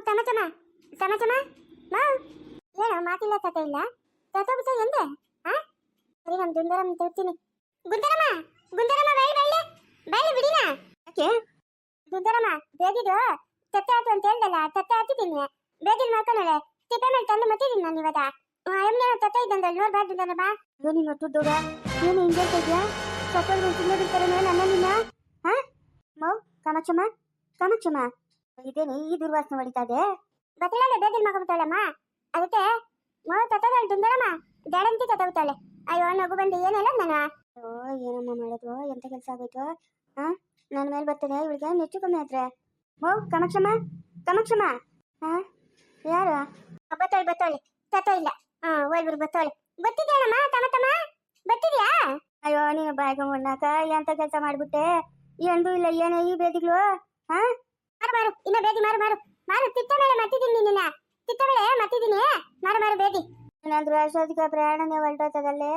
ತಮ ತಮ ತಮ ತಮ ಮಾವ್ ಏನೋ ಮಾತಿಲ್ಲ ಕತೆ ಇಲ್ಲ ತತೋಬಿಸ ಎಂದೆ ಆ ಸರಿ ನಮ್ ದುಂದರಮ್ಮ ತೋರ್ತೀನಿ ಗುಂದರಮ್ಮ ಗುಂದರಮ್ಮ ಬೈ ಬೈಲೆ ಬೈಲೆ ಬಿಡಿನ ಯಾಕೆ ದುಂದರಮ್ಮ ಬೇದಿದು ತತ್ತೆ ಆತು ಅಂತ ಹೇಳ್ದಲ್ಲ ತತ್ತೆ ಹತ್ತಿದ್ದೀನಿ ಬೇದಿಲ್ ಮಾಡ್ಕೊಂಡಳೆ ತಿಪ್ಪೆ ಮೇಲೆ ತಂದು ಮತ್ತಿದ್ದೀನಿ ನಾನು ಇವತ್ತ ಎಮ್ಮೆ ತತ್ತೆ ಇದ್ದಂದ ನೋಡ್ಬಾರ್ದು ನನ್ನ ಬಾ ಏನು ನೀನು ಒಟ್ಟುದ್ದೋಗ ಏನು ಹಿಂಗೆ ಹೇಳ್ತಾ ಇದ್ಯಾ ಸತ್ತೋದ್ರು ಸುಮ್ಮನೆ ಬಿಡ್ತಾರೆ ನನ್ನ ನಿನ್ನ ಹಾ ಮೌ ಕಾಮಾಕ್ಷಮ್ಮ ಕಾಮಾಕ್ಷಮ್ಮ ಇದೇನೆ ಈ ದುರ್ವಾಸನೆ ಹೊಡಿತಾ ಇದೆ ಬತ್ತಲಾಳೆ ಬೇದಿಲ್ ಮಾಡ್ಕೊಂಬಿಟ್ಟಾಳಮ್ಮ ಅದಕ್ಕೆ ಮೋ ತತ್ತದಳು ದುಂದರಮ್ಮ ದಾಡಂತಿ ತತ್ತಬಿಟ್ಟಾಳೆ ಅಯ್ಯೋ ನಗು ಬಂದು ಏನೆಲ್ಲ ನಾನು? ಓ ಏನಮ್ಮ ಮಾಡೋದು ಎಂತ ಕೆಲಸ ಆಗೋಯ್ತು? ಹಾ ನನ್ನ ಮೇಲೆ ಬರ್ತದೆ ಇವಳಿಗೆ ನೆಚ್ಚು ಕಮ್ಮಿ ಆದ್ರೆ. ಓ ಕಮಕ್ಷಮ್ಮ ಕಮಕ್ಷಮ್ಮ. ಹಾ ಯಾರು? ಬತ್ತಾಳೆ ಬತ್ತಾಳೆ ತತ್ತ ಇಲ್ಲ ಹಾ ಹೋಗ್ಬಿರು ಬತ್ತಾಳೆ. ಬತ್ತಿದ್ಯಾಣಮ್ಮ ತಮ್ಮ ತಮ್ಮ? ಬತ್ತಿದ್ಯಾ? ಅಯ್ಯೋ ನೀನು ಬಾಯಿಗೆ ಮುಣ್ಣಾಕ ಎಂತ ಕೆಲಸ ಮಾಡ್ಬಿಟ್ಟೆ. ಎಂದೂ ಇಲ್ಲ ಏನೇ ಈ ಬೇದಿಗಳು? ಹಾ ಮಾರು ಇನ್ನ ಬೇದಿ ಮಾರು ಮಾರು. ಮಾರು ತಿತ್ತ ಮೇಲೆ ಮತ್ತಿದ್ದೀನಿ ನಿನ್ನ. ತಿತ್ತ ಮೇಲೆ ಮತ್ತಿದ್ದೀನಿ. ಮಾರು ಮಾರು ಬೇದಿ ಏನಾದ್ರು ಅಷ್ಟೊತ್ತಿಗೆ ಪ್ರಯಾಣನೇ ಹೊರಟೋತದಲ್ಲೇ?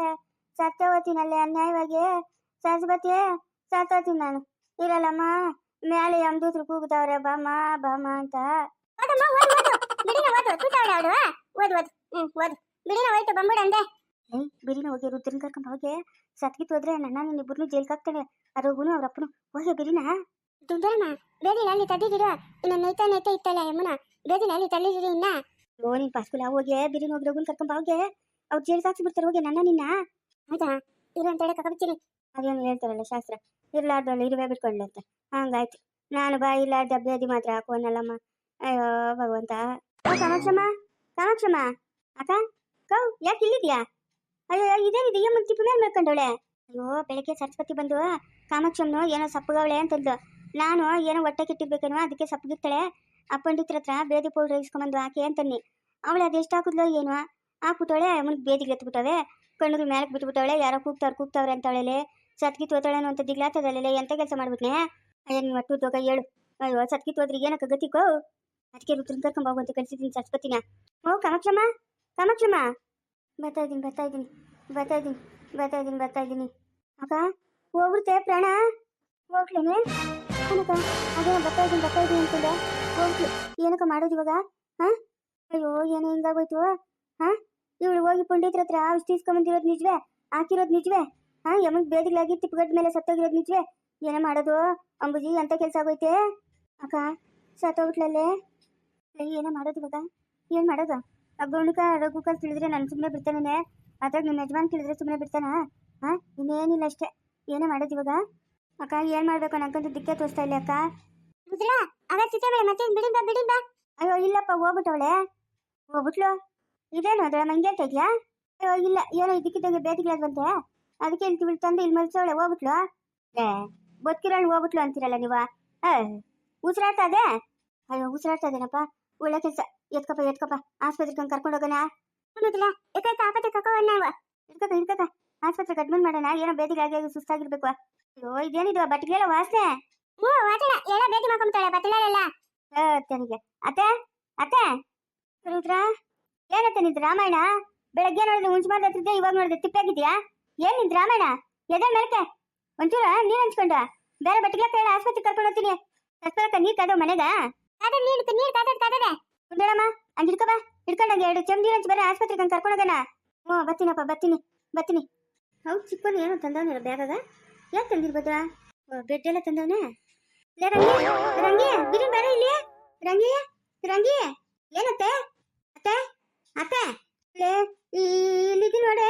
ಸತ್ಯವತಿನಲ್ಲಿ ಅನ್ಯಾಯವಾಗಿ ಸರಸ್ವತಿ ಸತ್ತೋತೀನಿ ನಾನು. ಇರಲ್ಲಮ್ಮ ಮೇಲೆ ಯಮದೂತ್ರು ಕೂಗ್ತಾವ್ರೆ ಬಾಮ ಬಾಮ ಅಂತ. ಬಿಡಿನ ಓದು. ಅವಳು ಓದು ಓದು. ಹ್ಮ್ ಓದು. ಬಿಡಿನ ಹೋಯ್ತು ಬಂದ್ಬಿಡು ಅಂದೆ. ಏಯ್ ಬಿರಿನ ಹೋಗಿ ರುದ್ರನ್ ಕರ್ಕೊಂಡು ಹೋಗಿ ಸತ್ಗಿತ್ತು ಹೋದ್ರೆ ನನ್ನ ನಿನ್ನ ಇಬ್ಬರನ್ನು ಜೈಲ್ಗೆ ಹಾಕ್ತಾಳೆ. ಅರೋಗುನು ಅವ್ರ ಅಪ್ಪನು ಹೋಗಿ ಬಿರಿನ ದುಡ್ಡಮ್ಮ ಬೇದಿನ ಅಲ್ಲಿ ತದ್ದಿದ್ದೀರ ಇನ್ನ ನೈತ ನೈತಾ ಇತ್ತಲ್ಲ ಯಮ್ಮನ ಬೇದಿನ ಅಲ್ಲಿ ತಳ್ಳಿದಿರಿ ಇನ್ನ? ಓ ನೀನ್ ಪಾಸ್ಕುಲ ಹೋಗಿ ಬಿರಿನ ಹೋಗಿ ರಘುನ್ ಕರ್ಕೊಂಡ್ ಹೋಗಿ ಅವ್ರು ಜೇಲ್ ಸಾಕ್ಸಿ ಬಿಡ್ತಾರೆ ಹೋಗಿ ನನ್ನ ನಿನ್ನ. ಹೌದಾ? ಇರು ಅಂತ ಹೇಳಿ ಕರ್ಕೊಂಡ್ಬಿಡ್ತೀನಿ ಅದೇನು ಹೇಳ್ತಾರಲ್ಲ ಶಾಸ್ತ್ರ? ಇರ್ಲಾರ್ದಲ್ಲ ಇರುವೆ ಬಿಟ್ಕೊಳ್ಳಿ ಅಂತ. ಹಂಗಾಯ್ತು. ನಾನು ಬಾ ಇರ್ಲಾರ್ದ ಬೇದಿ ಮಾತ್ರ ಹಾಕೋನಲ್ಲಮ್ಮ. ಅಯ್ಯೋ ಭಗವಂತ. ಕಾಮಾಕ್ಷಮ್ಮ ಕಾಮಾಕ್ಷಮ್ಮ. ಅಕ್ಕ ಕೌ ಯಾಕೆ ಇಲ್ಲಿದ್ಯಾ? ಅಯ್ಯೋ ಇದೇನಿದೆ? ಏ ಮುಂಚೆ ಮೇಲೆ ಮಾಡ್ಕೊಂಡವಳೆ ಅಯ್ಯೋ ಬೆಳಗ್ಗೆ ಸರಸ್ವತಿ ಬಂದು ಕಾಮಾಕ್ಷಮ್ಮನು ಏನೋ ಸಪ್ಪಗವಳೆ ಅಂತಂದ್ಲು. ನಾನು ಏನೋ ಹೊಟ್ಟೆ ಕೆಟ್ಟಿರ್ಬೇಕೇನೋ, ಅದಕ್ಕೆ ಸಪ್ಪಗಿರ್ತಾಳೆ ಆ ಪಂಡಿತರ ಹತ್ರ ಬೇದಿ ಪೌಡ್ರ್ ಇಸ್ಕೊಂಬಂದು ಹಾಕಿ ಅಂತನ್ನಿ. ಅವಳು ಅದೆಷ್ಟು ಹಾಕಿದ್ಲೋ ಏನೋ. ಹಾಕ್ಬಿಟ್ಟವಳೆ ಮುಂದೆ ಬೇದಿಗೆ ಎತ್ಬಿಟ್ಟವೆ. ಕಣ್ಣುಗಳು ಮೇಲಕ್ಕೆ ಬಿಟ್ಬಿಟ್ಟವಳೆ ಯಾರೋ ಕೂಗ್ತಾವ್ರು, ಕೂಗ್ತಾವ್ರೆ ಅಂತವಳೆ ಸತ್ಗಿ ತೋತಾಳೇನೋ ಅಂತ ದಿಗ್ಲಾತದಲ್ಲೇ ಎಂತ ಕೆಲಸ ಮಾಡ್ಬಿಟ್ನೆ? ಅಯ್ಯ, ನೀವು ಒಟ್ಟು ತೋಗ ಹೇಳು. ಅಯ್ಯೋ ಸತ್ಗಿ ತೋದ್ರಿ ಏನಕ್ಕ ಗತಿಕೋ ಅದಕ್ಕೆ ರುದ್ರನ್ ಕರ್ಕೊಂಡ್ ಅಂತ ಕಳ್ಸಿದ್ದೀನಿ ಸರಸ್ವತಿನ. ಓ, ಕಾಮಾಕ್ಷಮ್ಮ ಕಾಮಾಕ್ಷಮ್ಮ. ಬರ್ತಾ ಇದ್ದೀನಿ ಬರ್ತಾ ಇದ್ದೀನಿ ಬರ್ತಾ ಇದ್ದೀನಿ ಬರ್ತಾ ಇದ್ದೀನಿ ಬರ್ತಾ ಇದ್ದೀನಿ. ಅಕ್ಕ ಹೋಗ್ಬಿಡ್ತೆ ಪ್ರಾಣ. ಹೋಗ್ಲೇನೆ ಏನಕ್ಕ ಅದೇ, ಬರ್ತಾ ಇದ್ದೀನಿ ಬರ್ತಾ ಇದ್ದೀನಿ ಅಂತಂದೆ ಹೋಗ್ಲಿ. ಏನಕ್ಕ ಮಾಡೋದು ಇವಾಗ? ಹಾ? ಅಯ್ಯೋ, ಏನೋ ಹಿಂಗಾಗೋಯ್ತು? ಹಾ? ಇವಳು ಹೋಗಿ ಪಂಡಿತರ ಹತ್ರ ಔಷಧಿ ಇಸ್ಕೊಂಬಂದಿರೋದು ನಿಜವೇ? ಹಾಕಿರೋದು ನಿಜವೇ? ಹಾ? ಯಮಗ್ ಬೇದಿಲಾಗಿ ತಿಪ್ಪಗಡ್ ಮೇಲೆ ಸತ್ತೋಗಿರೋದು ನಿಜವೇ? ಏನೇ ಮಾಡೋದು? ಅಂಬುಜಿ, ಎಂತ ಕೆಲಸ ಆಗೋಯ್ತೆ? ಅಕ್ಕ, ಸತ್ತೋಗ್ಬಿಟ್ಲಲ್ಲೇ? ಏನೋ ಮಾಡೋದು ಇವಾಗ? ಏನು ಮಾಡೋದು? ಆ ರಘುಕ ತಿಳಿದ್ರೆ ನಾನು ಸುಮ್ಮನೆ ಬಿಡ್ತಾನೆ. ಅದ್ರಾಗ ನಿಮ್ಮ ಯಜಮಾನ್ ತಿಳಿದ್ರೆ ಸುಮ್ಮನೆ ಬಿಡ್ತಾನ? ಹಾ? ಇನ್ನೇನಿಲ್ಲ ಅಷ್ಟೇ. ಏನೇ ಮಾಡೋದು ಇವಾಗ? ಅಕ್ಕ, ಏನು ಮಾಡಬೇಕು? ನನಗಂತೂ ದಿಕ್ಕೆ ತೋರಿಸ್ತಾ ಇಲ್ಲ ಅಕ್ಕ. ರುದ್ರ ಅವ ಚಿತ್ತಬೇಳೆ ಮತ್ತೆ ಬಿಡಿಂಬ ಬಿಡಿಂಬ. ಅಯ್ಯೋ, ಇಲ್ಲಪ್ಪ, ಹೋಗ್ಬಿಟ್ಟವಳೆ. ಹೋಗ್ಬಿಟ್ಲು. ಇದೇನು, ಅದ್ರ ಮಂಗೆ ತೆಗ್ಯಾ ಅಯ್ಯೋ, ಇಲ್ಲ, ಏನೋ ಇದಕ್ಕಿದ್ದಂಗೆ ಬೇದಿಗಳಾದ್ವಂತೆ. ಅದಕ್ಕೆ ಇಲ್ಲಿ ತಂದು ಇಲ್ಲಿ ಮಲ್ಸವಳೆ ಹೋಗ್ಬಿಟ್ಲು. ಏ, ಬದುಕಿರೋಳು ಹೋಗ್ಬಿಟ್ಲು ಅಂತೀರಲ್ಲ ನೀವು? ಏ, ಉಸಿರಾಡ್ತಾ ಅಯ್ಯೋ, ಉಸಿರಾಡ್ತಾ ಒಳ್ಳೆ ಕೆಲಸ. ಎತ್ಕಪ್ಪ ಎತ್ಕಪ್ಪ. ಆಸ್ಪತ್ರೆಗೆ ಕರ್ಕೊಂಡು ಹೋಗೋಣ. ಅನ್ನೋದಿಲ್ಲ ಎತ್ತಾಯ್ತು ಆಪತ್ತೆ ಕಕ್ಕವನ್ನ ಹಿಡ್ಕಕ ಹಿಡ್ಕಕ ಆಸ್ಪತ್ರೆಗೆ ಅಡ್ಮಿಟ್ ಮಾಡೋಣ. ಏನೋ ಬೇದಿಗಾಗಿ ಸುಸ್ತಾಗಿರ್ಬೇಕು. ಅಯ್ಯೋ ಇದೇನಿದು ಬಟ್ಟೆಗೆಲ್ಲ ವಾಸನೆ ಹ್ಞೂ ವಾಸನ ಎಲ್ಲ ಭೇಟಿ ಮಾಡ್ಕೊಂತಾಳೆ ಬಟ್ಟೆಲ್ಲ ತನಿಗೆ ಅತ್ತೆ ಅತ್ತೆ ರುದ್ರ ಏನತ್ತೆ ನಿಂತು ರಾಮಾಯಣ? ಬೆಳಗ್ಗೆ ನೋಡಿದ್ರೆ ಹುಂಚು ಹತ್ತಿದ್ದೆ ಇವಾಗ ನೋಡಿದ್ರೆ ತಿಪ್ಪಾಗಿದ್ಯಾ ಏನ್ ನಿಂತು ರಾಮಾಯಣ? ಎದೆ ಮೇಲಕ್ಕೆ? ಒಂಚೂರ ನೀರ್ ಹಂಚ್ಕೊಂಡ ಬೇರೆ ಬಟ್ಟೆಗಳ ಕೇಳ ಆಸ್ಪತ್ರೆ ಕರ್ಕೊಂಡು ಹೋಗ್ತೀನಿ. ಕಸ್ಬರಕ್ಕ ನೀರ್ ಕಾದವ್ ಮನೆಗ? ಕಾದ ನೀರ್ ನೀರ್ ಕಾದದ ಕಾದದೆ. ಕುಂದಳಮ್ಮ ಹಂಗ ಹಿಡ್ಕೊ ಬಾ. ಹಿಡ್ಕೊಂಡಂಗೆ ಎರಡು ಚಮ್ ನೀರ್ ಹಂಚ್ ಬೇರೆ ಆಸ್ಪತ್ರೆಗೆ ಹಂಗೆ ಕರ್ಕೊಂಡು ಹೋಗೋಣ. ಹ್ಞೂ ಬರ್ತೀನಪ್ಪ ಬರ್ತೀನಿ ಬರ್ತೀನಿ. ಹೌದು ಚಿಕ್ಕವನು ಏನೋ ತಂದವನಿಲ್ಲ ಬ್ಯಾಗಾಗ ಯಾಕೆ ತಂದಿರ್ಬೋದ ಬೆಡ್ ಎಲ್ಲ ತಂದವನೇ? ಲೇ, ರಂಗಿ ರಂಗಿ ಬಿರಿ ಬೇರೆ ಇಲ್ಲಿ. ರಂಗಿ ರಂಗಿ. ಏನತ್ತೆ? ಅತ್ತೆ ಅತ್ತೆ. ಲೇ ಇಲ್ಲಿದ್ದೀನಿ ನೋಡೆ.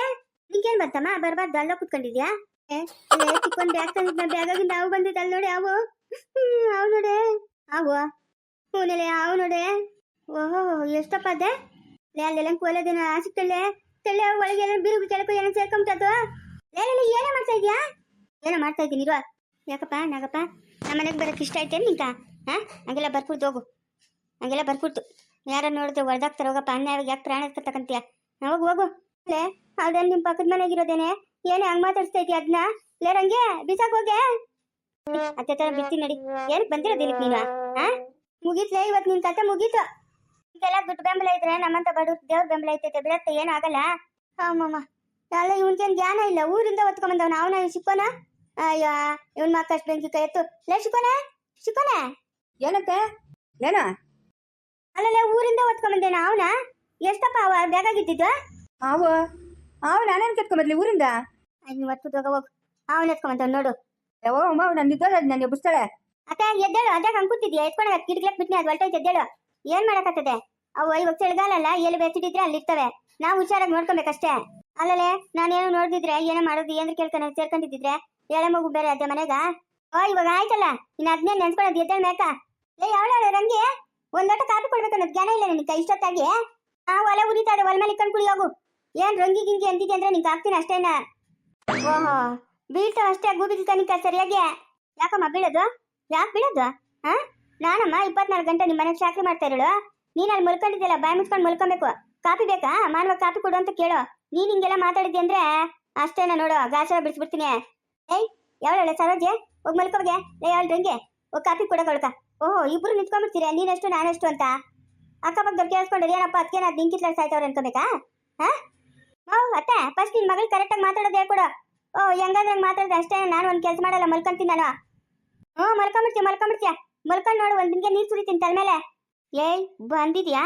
ನಿಂಗೇನ್ ಬಂತಮ್ಮ? ಬರ್ಬಾರ್ದು, ಅಲ್ಲ ಕುತ್ಕೊಂಡಿದ್ಯಾ? ಏ ಬ್ಯಾಗ್ ತಂದಿದ್ನ, ಬ್ಯಾಗಾಗಿಂದ ಅವು ಬಂದಿದ್ದ ಅಲ್ಲಿ ನೋಡಿ ಅವು ಅವ ನೋಡೆ. ಅವು ಹೂನಲೆ ಅವು ನೋಡೆ. ಓಹೋ, ಎಷ್ಟಪ್ಪ ಅದೇ? ಲೇ, ಅಲ್ಲೆಲ್ಲ ಕೋಲದೇನ ಸಿಕ್ಕಲ್ಲೇ ತಳ್ಳೆ ಒಳಗೆ ಬಿರುಗು ಕೆಳಕು ಏನೋ ಸೇರ್ಕೊಂಬಿಟ್ಟದು ಲೇ, ಏನೋ ಮಾಡ್ತಾ ಇದ್ಯಾ? ಏನೋ ಮಾಡ್ತಾ ಇದ್ದೀನಿ ಇರುವ ಯಾಕಪ್ಪ, ನಾಗಪ್ಪ? ನಮ್ಮ ಮನೆಗೆ ಬರೋಕ್ಕೆ ಇಷ್ಟ ಐತೆ ನಿಂಕ ಹಾ ಹಂಗೆಲ್ಲ ಬರ್ಕೊಡ್ತು ಹೋಗು. ಹಂಗೆಲ್ಲ ಬರ್ಕೊಡ್ತು ಯಾರ ನೋಡಿದ್ರೆ ಹೊಡೆದಾಗ್ತಾರೆ ಹೋಗಪ್ಪ. ಅನ್ಯಾಯ ಯಾಕೆ ಪ್ರಾಣ ಎತ್ಕೊತಕ್ಕಂತೀಯ? ಹೋಗು ಹೋಗು. ಲೇ ಅದೇನು ನಿಮ್ಮ ಪಕ್ಕದ ಮನೆಗಿರೋದೇನೆ? ಏನೇ ಹಂಗ್ ಮಾತಾಡ್ಸ್ತಾ ಇದೀಯ ಅದನ್ನ ಲೇ, ರಂಗೆ, ಬಿಸಾಕ್ ಹೋಗೆ ಅತ್ತೆ ತರ ಬಿತ್ತಿ ನಡಿ. ಏನಕ್ಕೆ ಬಂದಿರೋದು ಇಲ್ಲಿಗೆ ನೀನು ಹಾ ಮುಗೀತ್ಲೇ ಇವತ್ತು ನಿನ್ ಕತೆ ಮುಗೀತು. ಇದೆಲ್ಲ ದುಡ್ಡು ಬೆಂಬಲ ಇದ್ರೆ ನಮ್ಮಂತ ಬಡವ್ರ ದೇವ್ರ ಬೆಂಬಲ ಐತೈತೆ ಬಿಡತ್ತೆ ಏನಾಗಲ್ಲ ಅಮ್ಮಮ್ಮ ಅಲ್ಲ ಇವನ್ಗೇನು ಜ್ಞಾನ ಇಲ್ಲ, ಊರಿಂದ ಹೊತ್ಕೊಂಬಂದವನ ಅವನ ಸಿಕ್ಕೋನ ಅಯ್ಯೋ ಇವನ್ ಮಕ್ಕಷ್ಟು ಬೆಂಕಿ ಕೈ ಎತ್ತು ಲೇ ಶಿಕೋನ ಶಿಕೋನ ಏನಂತೆ ಏನ ಅಲ್ಲಲ್ಲ ಊರಿಂದ ಓದ್ಕೊಂಬಂದೇನ ಅವನ? ಎಷ್ಟಪ್ಪ ಅವ? ಬೇಕಾಗಿದ್ದಿದ್ದು ಅವು? ಅವು ನಾನೇನು ಕೆತ್ಕೊಂಬರ್ಲಿ ಊರಿಂದ? ಇನ್ನು ಒತ್ತು ಹೋಗು ಅವನ ಎತ್ಕೊಂಬಂತ ನೋಡು. ಓ ಅಮ್ಮ ನನ್ನ ನಿದ್ದೋದ ನನ್ನ ಎಬ್ಬಿಸ್ತಾಳೆ ಅತ್ತೆ ಎದ್ದೇಳು ಅದೇ ಹಂಗ್ ಕೂತಿದ್ಯಾ? ಎತ್ಕೊಂಡ ಕಿಟಕಿಲಕ್ ಬಿಟ್ನಿ ಅದು ಹೊಲ್ಟೈತೆ ಎದ್ದೇಳು. ಏನ್ ಮಾಡಕತ್ತದೆ? ಅವು ಇವಾಗ ಚಳಿಗಾಲಲ್ಲ ಎಲ್ಲಿ ಬೆಚ್ಚಿಟ್ಟಿದ್ರೆ ಅಲ್ಲಿ ಇರ್ತವೆ. ನಾವು ಹುಷಾರಾಗಿ ನೋಡ್ಕೊಬೇಕಷ್ಟೇ. ಅಲ್ಲಲೇ ನಾನೇನು ನೋಡ್ದಿದ್ರೆ ಏನೋ ಮಾಡೋದು ಏನ್ರ ಕೇಳ್ಕೊಂಡು ಸೇರ್ಕೊಂಡಿದ್ದಿದ್ರೆ ಎಳೆ ಮಗು ಬೇರೆ ಅದೇ ಮನೆಗ. ಓ, ಇವಾಗ ಆಯ್ತಲ್ಲ? ಇನ್ನು ಅದನ್ನೇ ನೆನ್ಸ್ಕೊಳ್ಳೋದು ಎದ್ದೇಳ ಮೇಕ ಲೇ, ಯಾವಳ ರಂಗಿ? ಒಂದ್ ಲೋಟ ಕಾಫಿ ಕೊಡ್ಬೇಕು ಅನ್ನೋದು ಜ್ಞಾನ ಇಲ್ಲ ನಿನಗೆ ಇಷ್ಟೊತ್ತಾಗಿ? ಆ, ಒಲೆ ಉರಿತಾ ಇದೆ ಒಲೆ ಮೇಲೆ ಇಕ್ಕೊಂಡು ಏನ್ ರಂಗಿ ಗಿಂಗಿ ಅಂತಿದ್ದೆ ಅಂದ್ರೆ ನಿಂಗೆ ಹಾಕ್ತೀನಿ ಅಷ್ಟೇನಾ? ಓಹೋ ಬೀಳ್ತಾವ ಅಷ್ಟೇ, ಗೂಬಿ ತನಿಕ ಸರಿಯಾಗಿ. ಯಾಕಮ್ಮ ಬೀಳೋದು? ಯಾಕೆ ಬೀಳೋದು? ಹಾ ನಾನಮ್ಮ ಇಪ್ಪತ್ನಾಲ್ಕು ಗಂಟೆ ನಿಮ್ಮ ಮನೆಗೆ ಚಾಕ್ರಿ ಮಾಡ್ತಾ ಇರೋಳು. ನೀನ್ ಅಲ್ಲಿ ಮಲ್ಕೊಂಡಿದ್ಯಲ್ಲ, ಬಾಯ್ ಮುಚ್ಕೊಂಡು ಮಲ್ಕೊಬೇಕು. ಕಾಪಿ ಬೇಕಾ? ಮಾನವ ಕಾಪಿ ಕೊಡು ಅಂತ ಕೇಳು. ನೀನು ಹಿಂಗೆಲ್ಲ ಮಾತಾಡಿದ್ದೆ ಅಂದ್ರೆ? ಅಷ್ಟೇನ ನೋಡು, ಗಾಸ ಬಿಡಿಸ್ಬಿಡ್ತೀನಿ. ಏಯ್ ಯಾವಳ ಸರೋಜೆ? ಹೋಗ್ ಮಲ್ಕೋಗೆ ಲೇ ಯಾವಳ ರಂಗೆ ಹೋಗ್ ಕೂಡ ಕೊಡಕೊಳ್ಕ ಓಹೋ, ಇಬ್ರು ನಿಂತ್ಕೊಂಡ್ಬಿಡ್ತೀರಾ? ನೀನಷ್ಟು, ನಾನಷ್ಟು ಅಂತ? ಅಕ್ಕಪಕ್ಕದವ್ರು ಕೇಳಿಸ್ಕೊಂಡ್ರೆ, ಏನಪ್ಪ ಅದಕ್ಕೇನ ಅದು ನಿಂಕಿತ್ಲ ಸಾಯ್ತವ್ರು ಅನ್ಕೋಬೇಕಾ? ಹಾ? ಓ, ಅತ್ತೆ ಫಸ್ಟ್ ನಿನ್ ಮಗಳು ಕರೆಕ್ಟಾಗಿ ಮಾತಾಡೋದು ಹೇಳ್ಕೊಡು. ಓ, ಹೆಂಗಂದ್ರೆ ಮಾತಾಡಿದ್ರೆ ಅಷ್ಟೇ, ನಾನು ಒಂದು ಕೆಲಸ ಮಾಡಲ್ಲ, ಮಲ್ಕೊಂತೀನಿ ನಾನು. ಹ್ಞೂ ಮಲ್ಕೊಂಬಿಡ್ತೀಯ ಮಲ್ಕೊಂಬಿಡ್ತೀಯ. ಮಲ್ಕೊಂಡು ನೋಡು, ಒಂದು ನಿಮಗೆ ನೀರು ಸುರಿತೀನಿ ತಲೆ ಮೇಲೆ. ಏಯ್, ಬಂದಿದ್ಯಾ?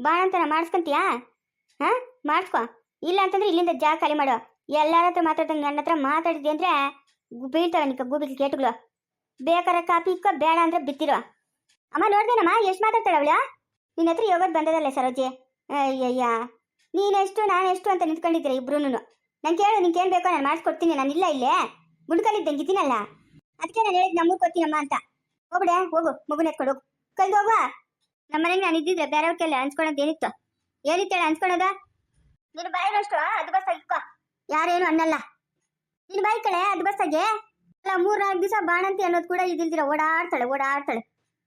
ಬಾಣಂತನ ಮಾಡಿಸ್ಕೊಂತೀಯಾ? ಹಾಂ? ಮಾಡಿಸ್ಕೊ. ಇಲ್ಲ ಅಂತಂದ್ರೆ ಇಲ್ಲಿಂದ ಜಾಗ ಖಾಲಿ ಮಾಡು. ಎಲ್ಲರ ಹತ್ರ ಮಾತಾಡ್ದಂಗೆ ನನ್ನ ಹತ್ರ ಮಾತಾಡಿದ್ದೆ ಅಂದ್ರೆ ಬೀಳ್ತವೆ ನಿಕ್ಕ ಗೂಬಿಗೆ ಕೇಟುಗಳು ಬೇಕಾರೆ ಕಾಪಿ ಇಕ್ಕೋ, ಬೇಡ ಅಂದ್ರೆ ಬಿತ್ತಿರೋ. ಅಮ್ಮ ನೋಡ್ದೇನಮ್ಮ, ಎಷ್ಟು ಮಾತಾಡ್ತಾಳೆ ಅವಳು? ನಿನ್ನ ಹತ್ರ ಯೋಗದ ಬಂದದಲ್ಲೇ ಸರೋಜಿ. ಅಯ್ಯಯ್ಯ. ನೀನೆಷ್ಟು ಎಷ್ಟು ಅಂತ ನಿಂತ್ಕೊಂಡಿದ್ದೀರ ಇಬ್ರು ನಂಗೆ ಕೇಳು, ನಿಂಗೆ ಏನು ಬೇಕೋ ನಾನು ಮಾಡಿಸ್ಕೊಡ್ತೀನಿ, ನಾನು ಇಲ್ಲ ಇಲ್ಲೇ. ಗುಂಡ್ಕಲ್ಲಿದ್ದಂಗೆ ಇದ್ದೀನಲ್ಲ. ಅದಕ್ಕೆ ನಾನು ಹೇಳಿದ್ ನಮ್ಮೂರು ಕೊಡ್ತೀನಮ್ಮ ಅಂತ. ಹೋಗ್ಬಿಡೆ, ಹೋಗು, ಮಗುನ ಎತ್ಕೊಂಡು ಹೋಗು. ಕಲ್ದು ಹೋಗುವ. ನಮ್ಮ ನಾನು ಇದ್ದಿದ್ರೆ ಬೇರೆಯವ್ರ ಕೈಲಿ ಅನ್ಸ್ಕೊಳೋದು ಏನಿತ್ತು? ಏನಿತ್ತು ಹೇಳಿ ಅನ್ಸ್ಕೊಳೋದ? ನೀನು ಬಾಯಿನಷ್ಟು ಅದು ಬಸ್ ಯಾರೇನು ಅನ್ನಲ್ಲ. ನಿನ್ ಬೈಕಳೆ ಕಳೆ ಅದು ಬಸ್ಸಾಗೆ? ಅಲ್ಲ ಮೂರ್ ನಾಲ್ಕು ದಿವಸ ಬಾಣಂತಿ ಅನ್ನೋದು ಕೂಡ ಇದಿಲ್ದಿರ ಓಡಾಡ್ತಾಳೆ ಓಡಾಡ್ತಾಳೆ.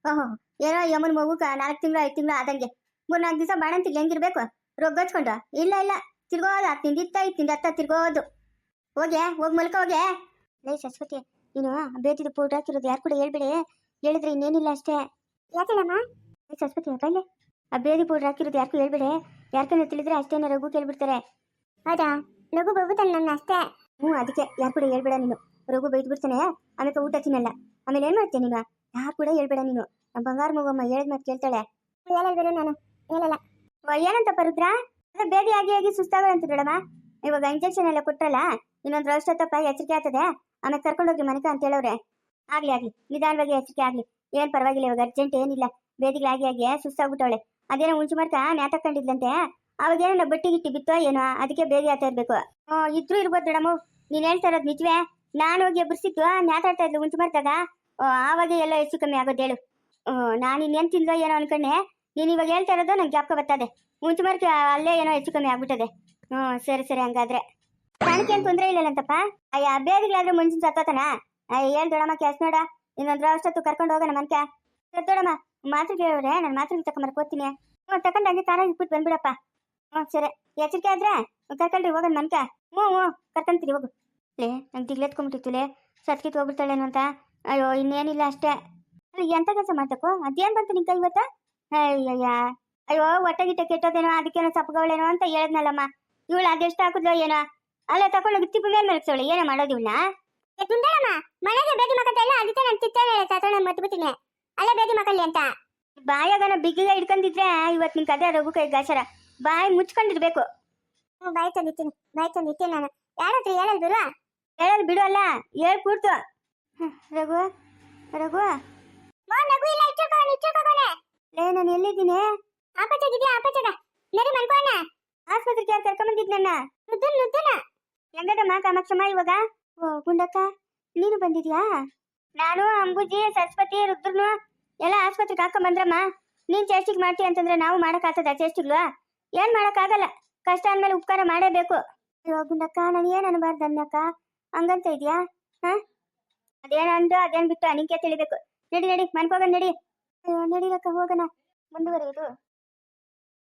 ಓಹೋ ಏನೋ ಯಮನ್ ಮಗು ನಾಲ್ಕು ತಿಂಗಳು ಐದು ತಿಂಗಳು ಆದಂಗೆ. ಮೂರ್ ನಾಲ್ಕು ದಿವಸ ಬಾಣಂತಿ ಹೆಂಗಿರ್ಬೇಕು? ರೊಗ್ಗಚ್ಕೊಂಡು ಇಲ್ಲ ಇಲ್ಲ ತಿರ್ಗೋದು ಹತ್ತು ತಿಂದಿತ್ತ ಐದು ತಿಂದ ಹತ್ತ ತಿರ್ಗೋದು. ಹೋಗೆ ಹೋಗ್ ಮಲ್ಕ ಹೋಗೆ ಲೈ ಸರಸ್ವತಿ ನೀನು ಬೇದಿ ಫೋಟೋ ಹಾಕಿರೋದು ಯಾರು ಕೂಡ ಹೇಳ್ಬೇಡಿ. ಹೇಳಿದ್ರೆ ಇನ್ನೇನಿಲ್ಲ ಅಷ್ಟೇ. ಯಾಕಲ್ಲಮ್ಮ ಸರಸ್ವತಿ ಕೈಲೆ ಆ ಬೇದಿ ಪೌಡ್ರ್ ಹಾಕಿರೋದು ಯಾರಿಗೂ ಹೇಳ್ಬೇಡಿ. ಯಾರ್ಕನ್ನ ತಿಳಿದ್ರೆ ಅಷ್ಟೇನ ರಘು ಕೇಳ್ಬಿಡ್ತಾರೆ. ಹೌದಾ? ರಘು ಬಗ್ಗುತ್ತಾನೆ ನನ್ನ ಅಷ್ಟೇ. ಹ್ಞೂ ಅದಕ್ಕೆ ಯಾರು ಕೂಡ ಹೇಳ್ಬೇಡ ನೀನು. ರಘು ಬೈದು ಬಿಡ್ತಾನೆ ಆಮೇಲೆ ಊಟ ತಿನ್ನಲ್ಲ. ಆಮೇಲೆ ಏನು ಮಾಡ್ತೀಯ ನೀನು? ಯಾರು ಕೂಡ ಹೇಳ್ಬೇಡ ನೀನು. ನಮ್ಮ ಬಂಗಾರ ಮಗಮ್ಮ ಹೇಳಿದ ಮತ್ತೆ ಕೇಳ್ತಾಳೆ. ಹೇಳಲ್ಬೇಡ ನಾನು. ಹೇಳಲ್ಲ. ಏನಂತ ರುದ್ರ? ಅದೇ ಬೇದಿ ಆಗಿ ಆಗಿ ಸುಸ್ತಾಗ ಅಂತ ನೋಡಮ್ಮ ಇವಾಗ ಇಂಜೆಕ್ಷನ್ ಎಲ್ಲ ಕೊಟ್ರಲ್ಲ ಇನ್ನೊಂದು ವರ್ಷತ್ತಪ್ಪ ಎಚ್ಚರಿಕೆ ಆಗ್ತದೆ. ಆಮೇಲೆ ಕರ್ಕೊಂಡೋಗ್ರಿ ಮನೆಗೆ ಅಂತ ಹೇಳೋರೆ ಆಗ್ಲಿ ಆಗ್ಲಿ ನಿಧಾನವಾಗಿ ಎಚ್ಚರಿಕೆ ಆಗ್ಲಿ. ಏನ್ ಪರವಾಗಿಲ್ಲ ಇವಾಗ ಅರ್ಜೆಂಟ್ ಏನಿಲ್ಲ. ಬೇದಿಗ್ ಆಗಿ ಆಗಿ ಸುಸ್ತಾಗ್ಬಿಟ್ಟವಳೆ. ಅದೇನೋ ಉಂಚು ಮಾಡ್ಕ ನ್ಯಾತಕೊಂಡಿದ್ಲಂತೆ ಅವಾಗ ಏನೋ ಬಟ್ಟಿ ಗಿಟ್ಟಿ ಬಿತ್ತೋ ಏನೋ, ಅದಕ್ಕೆ ಬೇಗ ಆತ ಇರ್ಬೇಕು. ಇದ್ರು ಇರ್ಬೋದು ಮೇಡಮ್ ನೀನ್ ಹೇಳ್ತಾ ಇರೋದು ನಿಜವೇ. ನಾನು ಹೋಗಿ ಎಬ್ಬರಿಸಿದ್ದು ಮಾತಾಡ್ತಾ ಇದ್ಲು ಮುಂಚೆ ಮಾಡ್ದಾಗ ಆವಾಗ ಎಲ್ಲ ಹೆಚ್ಚು ಕಮ್ಮಿ ಆಗೋದು ಹೇಳು. ನಾನ್ ನಾನು ಇನ್ನೇನು ತಿಂದೋ ಏನೋ ಅನ್ಕೊಂಡೆ. ನೀನು ಇವಾಗ ಹೇಳ್ತಾ ಇರೋದು ನಂಗೆ ಜ್ಞಾಪಕ ಬರ್ತದೆ. ಮುಂಚೆ ಮಾರ್ಕೆ ಅಲ್ಲೇ ಏನೋ ಹೆಚ್ಚು ಕಮ್ಮಿ ಆಗ್ಬಿಟ್ಟದೆ. ಹ್ಮ್, ಸರಿ ಸರಿ, ಹಂಗಾದ್ರೆ. ತೊಂದ್ರೆ ಇಲ್ಲ ಅಂತಪ್ಪ? ಅಯ್ಯ ಬೇರೆಗಳಾದ್ರೂ ಮುಂಚಿನ ಸತ್ತೋತನ? ಅಯ್ಯ, ಹೇಳ್ ದೊಡಮ್ಮ ಕ್ಯಾಸ್ ನೋಡ. ಇನ್ನೊಂದ್ರ ಅಷ್ಟೊತ್ತು ಕರ್ಕೊಂಡು ಹೋಗೋಣ ಮನ್ಕ. ದೊಡಮ್ಮ, ಮಾತ್ರ ಕೇಳವ್ರೆ ನಾನು ಮಾತ್ರ ತಕೊಂಬರಕ್ ಮರ್ಕೋತೀನಿ ಹ್ಞೂ ತಗೊಂಡು ಹಂಗೆ ಕಾರಾಗಿ ಇಟ್ಬಿಟ್ಟು ಬಂದ್ಬಿಡಪ್ಪ. ಹ್ಞೂ ಸರಿ. ಎಚ್ಚರಿಕೆ ಆದ್ರೆ ಕರ್ಕೊಳ್ರಿ ಹೋಗೋಣ ಮನ್ಕ ಹ್ಞೂ ಹ್ಞೂ ಕರ್ಕೊಂತೀರಿ ಹೋಗು. ಲೇ ನಂಗೆ ದಿಗ್ಲೆತ್ಕೊಂಡ್ಬಿಟ್ಟಿತ್ತು ಲೇ. ಸತ್ಕಿತ್ ಹೋಗ್ಬಿಡ್ತಾಳೇನು ಅಂತ ಅಯ್ಯೋ ಇನ್ನೇನಿಲ್ಲ ಅಷ್ಟೇ. ಅಲ್ಲ ಎಂತ ಕೆಲಸ ಮಾಡ್ತಕ್ಕೋ? ಅದೇನ್ ಬಂತು ನಿಂಕ ಇವತ್ತ? ಅಯ್ಯಯ್ಯ. ಅಯ್ಯೋ ಹೊಟ್ಟೆ ಗಿಟ್ಟೆ ಕೆಟ್ಟೋದೇನೋ ಅದಕ್ಕೇನೋ ಸಪ್ಪಗವಳೇನೋ ಅಂತ ಹೇಳದ್ನಲ್ಲಮ್ಮ. ಇವಳು ಅದೆಷ್ಟು ಹಾಕಿದ್ಲೋ ಏನೋ. ಅಲ್ಲ ತಗೊಂಡೋಗಿ ತಿಪ್ಪು ಮೇಲೆ ಮಲಗ್ಸವಳೆ ಏನೋ ಮಾಡೋದು ಇವಳನ್ನ? ತುಂಡಳಮ್ಮ ಮನೆಗೆ ಬೇದಿ ಮಕ್ಕಳ ಅದಕ್ಕೆ ನಾನು ತಿತ್ತಾಳೆ ತಗೊಂಡು ಮತ್ಬಿಟ್ಟಿನಿ ಅಲ್ಲೇ ಬೇದಿ ಮಕ್ಕಳಿ ಅಂತ. ಬಾಯಾಗನ ಬಿಗ್ಗಿಗೆ ಹಿಡ್ಕೊಂಡಿದ್ರೆ ಇವತ್ತು ನಿನ್ ಕದೆ ರಘು ಕೈ ಗಾಸರ ಬಾಯಿ ಮುಚ್ಕೊಂಡಿರ್ಬೇಕು. ಬಾಯಿ ತಂದಿತ್ತೀನಿ ಬಾಯಿ ತಂದಿತ್ತೀನಿ ನಾನು. ಯಾರತ್ರ ಹೇಳಲ್ ಬಿಡು ಹೇಳಲ್ ಬಿಡು ಅಲ್ಲ ಹೇಳ್ ಕೂಡ್ತು ಹ್ಮ್, ರಘು ರಘು. ನಗು ಇಲ್ಲ ಇಚ್ಚೋಕೋಣ ಇಚ್ಚೋಕೋಣ ಲೇ ನಾನು ಎಲ್ಲಿದ್ದೀನಿ? ಆಪಚಾಗಿದ್ಯಾ ಆಪಚಾಗ ನಡಿ ಮನ್ಕೋಣ ಆಸ್ಪತ್ರೆಗೆ ಯಾರು ಕರ್ಕೊಂಬಂದಿದ್ ನನ್ನ? ನುದ್ದನ್ ನುದ್ದನ. ಹೆಂಗದಮ್ಮ ಕಾಮಾಕ್ಷಮ್ಮ ಇವಾಗ? ಓ ಗುಂಡಕ್ಕ ನೀನು ಬಂದಿದ್ಯಾ? ನಾನು ಅಂಬುಜಿ ಸರಸ್ವತಿ ರುದ್ರನು ಎಲ್ಲ ಆಸ್ಪತ್ರೆಗೆ ಹಾಕೊಂಡ್ ಬಂದ್ರಮ್ಮ. ನೀನ್ ಚೇಷ್ಟಿಗೆ ಮಾಡ್ತೀಯ ಅಂತಂದ್ರೆ ನಾವು ಮಾಡಕ್ಕಾಗ್ತದ ಚೇಷ್ಟಿಗ್ಲು ಏನ್ ಮಾಡಕ್ಕಾಗಲ್ಲ ಕಷ್ಟ ಅಂದ್ಮೇಲೆ ಉಪಕಾರ ಮಾಡೇಬೇಕು. ಅಯ್ಯೋ, ಗುಂಡಕ್ಕ, ನಾನು ಏನ್ ಅನ್ಬಾರ್ದು ಅನ್ನಕ್ಕ ಹಂಗಂತ ಇದೆಯಾ? ಹಾ? ಅದೇನಂದು ಅದೇನ್ ಬಿಟ್ಟು ಅನಿಕೆ ತಿಳಿಬೇಕು. ನಡಿ ನಡಿ ಮನ್ಕೋಗ ನಡಿ. ಅಯ್ಯೋ, ನಡಿಲಕ್ಕ, ಹೋಗೋಣ. ಮುಂದುವರೆಯೋದು.